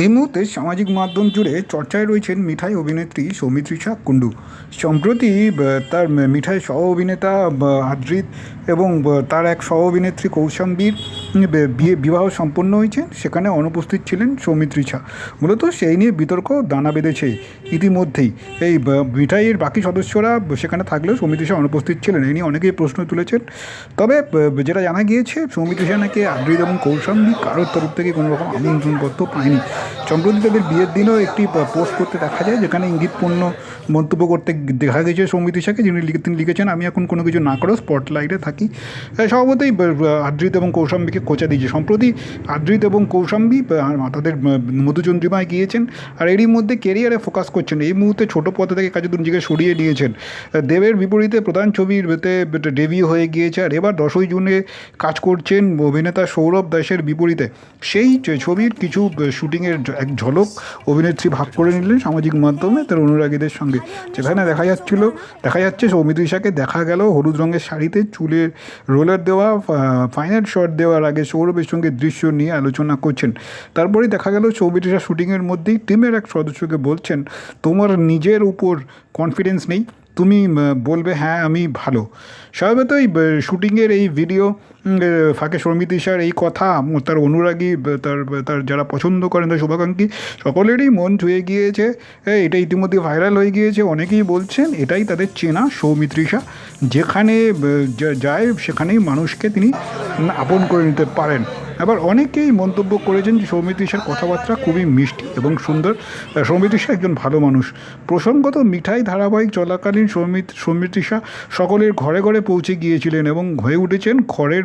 এই মুহূর্তে সামাজিক মাধ্যম জুড়ে চর্চায় রয়েছেন মিঠাই অভিনেত্রী সৌমিত্রিষা কুণ্ডু সম্প্রতি তার মিঠাই সহ অভিনেতা আদ্রিত এবং তার এক সহ অভিনেত্রী কৌশাম্বীর বিয়ে, বিবাহ সম্পন্ন হয়েছে সেখানে অনুপস্থিত ছিলেন সৌমিত্রী ঝা। মূলত সেই নিয়ে বিতর্ক দানা বেঁধেছে ইতিমধ্যেই। এই মিঠাইয়ের বাকি সদস্যরা সেখানে থাকলেও সৌমিত্রী ঝা অনুপস্থিত ছিলেন। এই নিয়ে অনেকেই প্রশ্ন তুলেছেন। তবে যেটা জানা গিয়েছে, সৌমিত্রী ঝা নাকি আদ্রিদ এবং কৌশাম্বী কারোর তরফ থেকে কোনো রকম আমন্ত্রণপত্র পায়নি। সম্প্রতি তাদের বিয়ের দিনও একটি পোস্ট করতে দেখা যায়, যেখানে ইঙ্গিতপূর্ণ মন্তব্য করতে দেখা গেছে সৌমিত্রিষাকে যিনি লিখে- তিনি লিখেছেন, আমি এখন কোনো কিছু না করেও স্পটলাইটে থাকি। স্বভাবতই আদ্রিত এবং কৌশাম্বীকে কোচা দিয়েছে। সম্প্রতি আদ্রিত এবং কৌশাম্বী তাদের মধুচন্দ্রিমায় গিয়েছেন আর এরই মধ্যে কেরিয়ারে ফোকাস করছেন। এই মুহূর্তে ছোট পথে থেকে কাজে নিজেকে সরিয়ে নিয়েছেন। দেবের বিপরীতে প্রধান ছবির ডেবিউ হয়ে গিয়েছে আর এবার দশই জুনে কাজ করছেন অভিনেতা সৌরভ দাসের বিপরীতে। সেই ছবির কিছু শুটিংয়ের এক ঝলক অভিনেত্রী ভাগ করে নিলেন সামাজিক মাধ্যমে তার অনুরাগীদের সঙ্গে। যেখানে দেখা যাচ্ছিল, দেখা যাচ্ছে সৌমিত্রিষাকে দেখা গেল হলুদ রঙের শাড়িতে, চুলের রোলার দেওয়া ফাইনাল শট দেওয়ার আগে সৌরভের সঙ্গে দৃশ্য নিয়ে আলোচনা করছেন। তারপরে দেখা গেল সৌমিত্রিষা শুটিংয়ের মধ্যেই টিমের এক সদস্যকে বলছেন, তোমার নিজের উপর কনফিডেন্স নেই। তুমি বলবে হ্যাঁ আমি ভালো। স্বভাবতই শুটিংয়ের এই ভিডিও ফাঁকে সৌমিত্রিষার এই কথা তার অনুরাগী তার তার যারা পছন্দ করেন, তার শুভাকাঙ্ক্ষী, সকলেরই মন ছুঁয়ে গিয়েছে। এটা ইতিমধ্যে ভাইরাল হয়ে গিয়েছে। অনেকেই বলছেন, এটাই তাদের চেনা সৌমিত্রিষা যেখানে যায়, সেখানেই মানুষকে তিনি আপন করে নিতে পারেন। আবার অনেকেই মন্তব্য করেছেন যে সৌমিত্রিষার কথাবার্তা খুবই মিষ্টি এবং সুন্দর। সৌমিত্রিষা একজন ভালো মানুষ। প্রসঙ্গত মিঠাই ধারাবাহিক চলাকালীন সৌমিত সৌমিত্রিষা সকলের ঘরে ঘরে পৌঁছে গিয়েছিলেন এবং হয়ে উঠেছেন ঘরের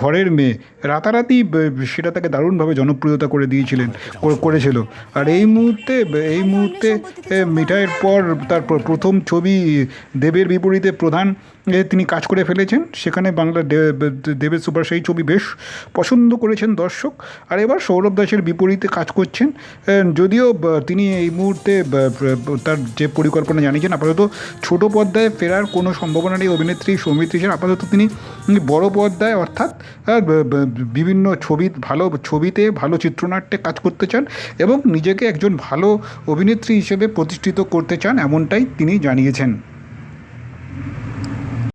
ঘরের মেয়ে। রাতারাতি সেটা তাকে দারুণভাবে জনপ্রিয়তা করে দিয়েছিলেন করেছিল। আর এই মুহূর্তে এই মুহূর্তে মিঠাইয়ের পর তার প্রথম ছবি দেবের বিপরীতে প্রধান তিনি কাজ করে ফেলেছেন। সেখানে বাংলা দেবের সুপার সেই ছবি বেশ পছন্দ করেছেন দর্শক। আর এবার সৌরভ দাসের বিপরীতে কাজ করছেন যদিও তিনি এই মুহূর্তে তার যে পরিকল্পনা জানিয়েছেন, আপাতত ছোট পর্দায় ফেরার কোনো সম্ভাবনা নেই। অভিনেত্রী সৌমিত্রিষার আপাতত তিনি বড় পর্দায়, অর্থাৎ বিভিন্ন ছবি, ভালো ছবিতে, ভালো চিত্রনাট্যে কাজ করতে চান এবং নিজেকে একজন ভালো অভিনেত্রী হিসেবে প্রতিষ্ঠিত করতে চান, এমনটাই তিনি জানিয়েছেন।